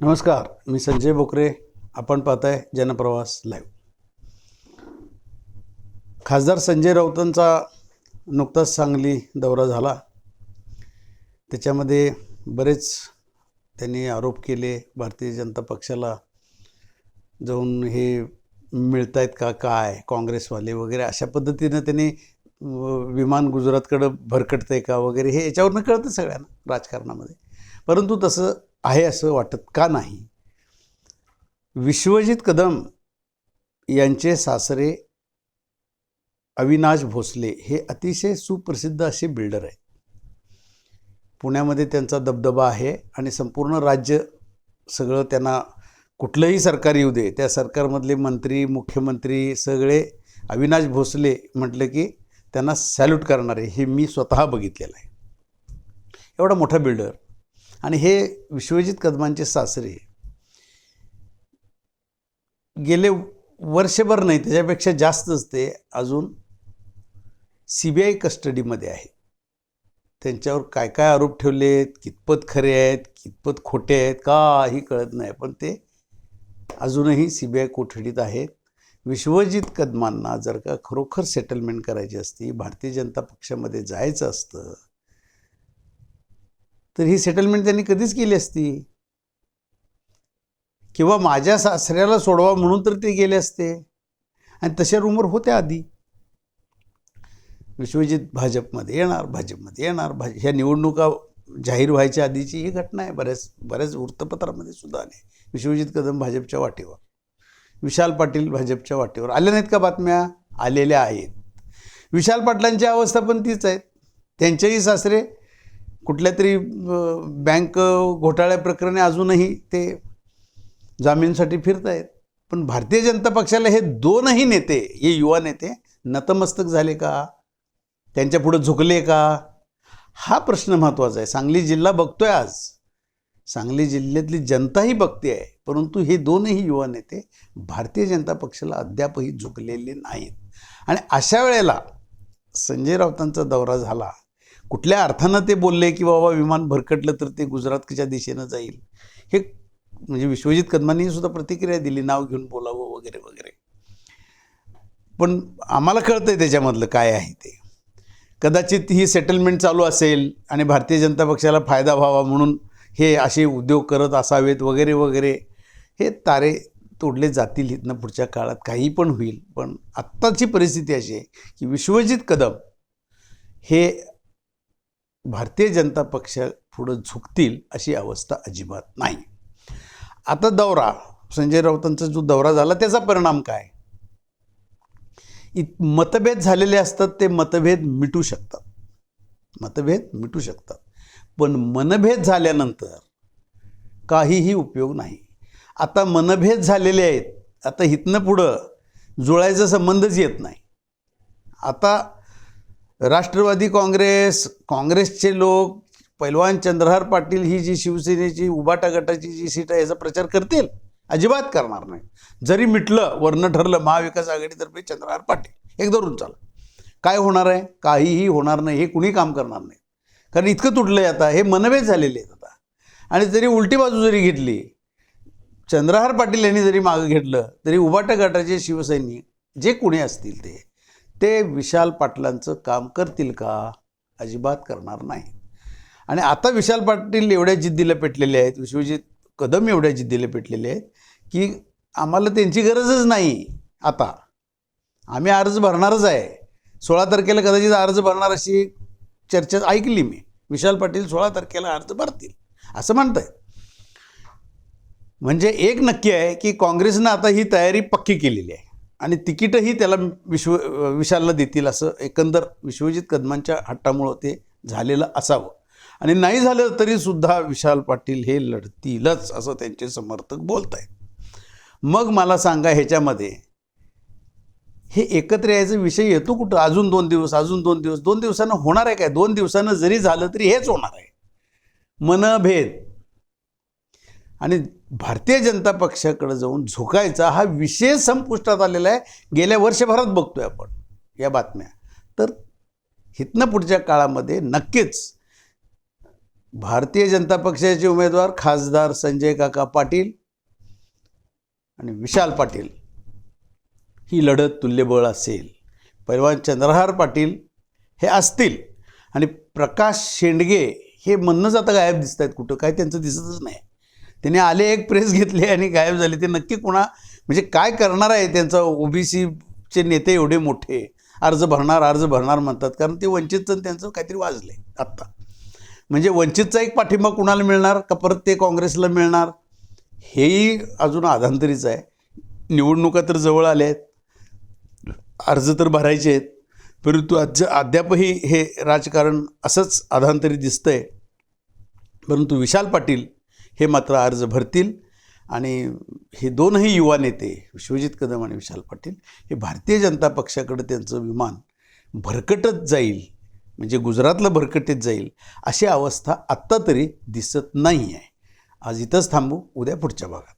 नमस्कार मी संजय बोकरे. आपण पाहताय जनप्रवास लाईव्ह खासदार संजय राऊतांचा नुकताच सांगली दौरा झाला. त्याच्यामध्ये बरेच त्यांनी आरोप केले भारतीय जनता पक्षाला जाऊन हे मिळत आहेत का काय काँग्रेसवाले वगैरे अशा पद्धतीनं त्यांनी विमान गुजरातकडं भरकटतं आहे का वगैरे हे याच्यावरनं कळतं सगळ्यांना राजकारणामध्ये. परंतु तसं आहे असं वाटत का नाही? विश्वजित कदम यांचे सासरे अविनाश भोसले हे अतिशय सुप्रसिद्ध असे बिल्डर आहेत. पुण्यामध्ये त्यांचा दबदबा आहे आणि संपूर्ण राज्य सगळं त्यांना कुठलंही सरकार येऊ दे त्या सरकारमधले मंत्री मुख्यमंत्री सगळे अविनाश भोसले म्हटलं की त्यांना सॅल्यूट करणारे हे मी स्वतः बघितलेलं आहे. एवढा मोठा बिल्डर. आणि हे विश्वजित कदमांचे सासरे. गेले वर्षभर नाही त्याच्यापेक्षा जास्तच ते अजून सी बी आय कस्टडीमध्ये आहे. त्यांच्यावर काय काय आरोप ठेवले आहेत कितपत खरे आहेत कितपत खोटे आहेत काही कळत नाही. पण ते अजूनही सी बी आय कोठडीत आहेत. विश्वजित कदमांना जर का खरोखर सेटलमेंट करायची असती भारतीय जनता पक्षामध्ये जायचं असतं तर ही सेटलमेंट त्यांनी कधीच केली असती? किंवा माझ्या सासऱ्याला सोडवा म्हणून तर ते गेले असते? आणि तशा रूमवर होत्या आधी. विश्वजित भाजपमध्ये येणार भाजपमध्ये येणार भाज ह्या निवडणुका जाहीर व्हायच्या आधीची ही घटना आहे. बऱ्याच बऱ्याच वृत्तपत्रामध्ये सुद्धा आले. विश्वजित कदम भाजपच्या वाटेवर. विशाल पाटील भाजपच्या वाटेवर. आल्या नाहीत का बातम्या? आलेल्या आहेत. विशाल पाटलांची अवस्था पण तीच आहे. त्यांचेही सासरे कुठल्या तरी बँक घोटाळ्या प्रकरणी अजूनही ते जामीनसाठी फिरत आहेत पण भारतीय जनता पक्षाला हे दोनही नेते हे युवा नेते नतमस्तक झाले का? त्यांच्या पुढं झुकले का? हा प्रश्न महत्त्वाचा आहे. सांगली जिल्हा बघतोय आज. सांगली जिल्ह्यातली जनताही बघते आहे. परंतु हे दोनही युवा नेते भारतीय जनता पक्षाला अद्यापही झुकलेले नाहीत. आणि अशा वेळेला संजय राऊतांचा दौरा झाला. कुठल्या अर्थानं ते बोलले की बाबा विमान भरकटलं तर ते गुजरातच्या दिशेनं जाईल? हे म्हणजे विश्वजित कदमांनी सुद्धा प्रतिक्रिया दिली नाव घेऊन बोलावं वगैरे वगैरे. पण आम्हाला कळतंय त्याच्यामधलं काय आहे ते. कदाचित ही सेटलमेंट चालू असेल आणि भारतीय जनता पक्षाला फायदा व्हावा म्हणून हे असे उद्योग करत असावेत वगैरे वगैरे हे तारे तोडले जातील इथनं पुढच्या काळात. काही पण होईल. पण आत्ताची परिस्थिती अशी आहे की विश्वजित कदम हे भारतीय जनता पक्ष पुढं झुकतील अशी अवस्था अजिबात नाही. आता दौरा संजय राऊतांचा जो दौरा झाला त्याचा परिणाम काय? इत मतभेद झालेले असतात ते मतभेद मिटू शकतात. मतभेद मिटू शकतात. पण मनभेद झाल्यानंतर काहीही उपयोग नाही. आता मनभेद झालेले आहेत. आता इथनं पुढं जुळायचा संबंधच येत नाही. आता राष्ट्रवादी काँग्रेस काँग्रेसचे लोक पैलवान चंद्रहार पाटील ही जी शिवसेनेची उबाटा गटाची जी सीट आहे याचा प्रचार करतील? अजिबात करणार नाही. जरी मिटलं वर्ण ठरलं महाविकास आघाडीतर्फे चंद्रहार पाटील. एक धरून चाल. काय होणार आहे? काहीही होणार नाही. हे कुणी काम करणार नाही. कारण इतकं तुटलं आहे आता. हे मनभेद झालेले आहेत आता. आणि जरी उलटी बाजू जरी घेतली चंद्रहार पाटील यांनी जरी मागं घेतलं तरी उबाटा गटाचे शिवसैनिक जे कुणी असतील ते ते विशाल पाटलांचं काम करतील का? अजिबात करणार नाही. आणि आता विशाल पाटील एवढ्या जिद्दीला पेटलेले आहेत विश्वजित कदम एवढ्या जिद्दीला पेटलेले आहेत की आम्हाला त्यांची गरजच नाही आता. आम्ही अर्ज भरणारच आहे. सोळा तारखेला कदाचित अर्ज भरणार अशी चर्चा ऐकली मी. विशाल पाटील सोळा तारखेला अर्ज भरतील असं म्हणताय म्हणजे एक नक्की आहे की काँग्रेसनं आता ही तयारी पक्की केलेली आहे. आणि तिकीटही त्याला विश्व विशालला देतील असं एकंदर विश्वजित कदमांच्या हट्टामुळं ते झालेलं असावं. आणि नाही झालं तरीसुद्धा विशाल पाटील हे लढतीलच असं त्यांचे समर्थक बोलत आहेत मग मला सांगा ह्याच्यामध्ये हे एकत्र यायचा विषय येतो कुठं? अजून दोन दिवस अजून दोन दिवस दोन दिवसानं होणार आहे काय? दोन दिवसानं जरी झालं तरी हेच होणार आहे. मनभेद आणि भारतीय जनता पक्षाकडे जाऊन झुकायचा हा विषय संपुष्टात आलेला आहे. गेल्या वर्षभरात बघतोय आपण या बातम्या. तर हितनं पुढच्या काळामध्ये नक्कीच भारतीय जनता पक्षाचे उमेदवार खासदार संजय काका पाटील आणि विशाल पाटील ही लढत तुल्यबळ असेल. पैलवान चंद्रहार पाटील हे असतील. आणि प्रकाश शेंडगे हे म्हणणंच आता गायब दिसत आहेत कुठं काय त्यांचं दिसतच नाही. त्यांनी आले एक प्रेस घेतली आणि गायब झाले. ते नक्की कुणा म्हणजे काय करणार आहे त्यांचा? ओबीसीचे नेते एवढे मोठे. अर्ज भरणार अर्ज भरणार म्हणतात. कारण ते वंचितचं त्यांचं काहीतरी वाजलं आहे आत्ता. म्हणजे वंचितचा एक पाठिंबा कुणाला मिळणार? का परत ते काँग्रेसला मिळणार? हेही अजून आधांतरीच आहे. निवडणुका तर जवळ आल्या आहेत अर्ज तर भरायचे आहेत. परंतु आज अद्यापही हे राजकारण असंच आधांतरी दिसतंय. परंतु विशाल पाटील हे मात्र अर्ज भरतील आणि हे दोनही युवा नेते विश्वजित कदम आणि विशाल पाटील हे भारतीय जनता पक्षाकडे त्यांचं विमान भरकटत जाईल म्हणजे गुजरातला भरकटीत जाईल अशी अवस्था आत्ता तरी दिसत नाही आहे आज इथंच थांबू उद्या पुढच्या भागात.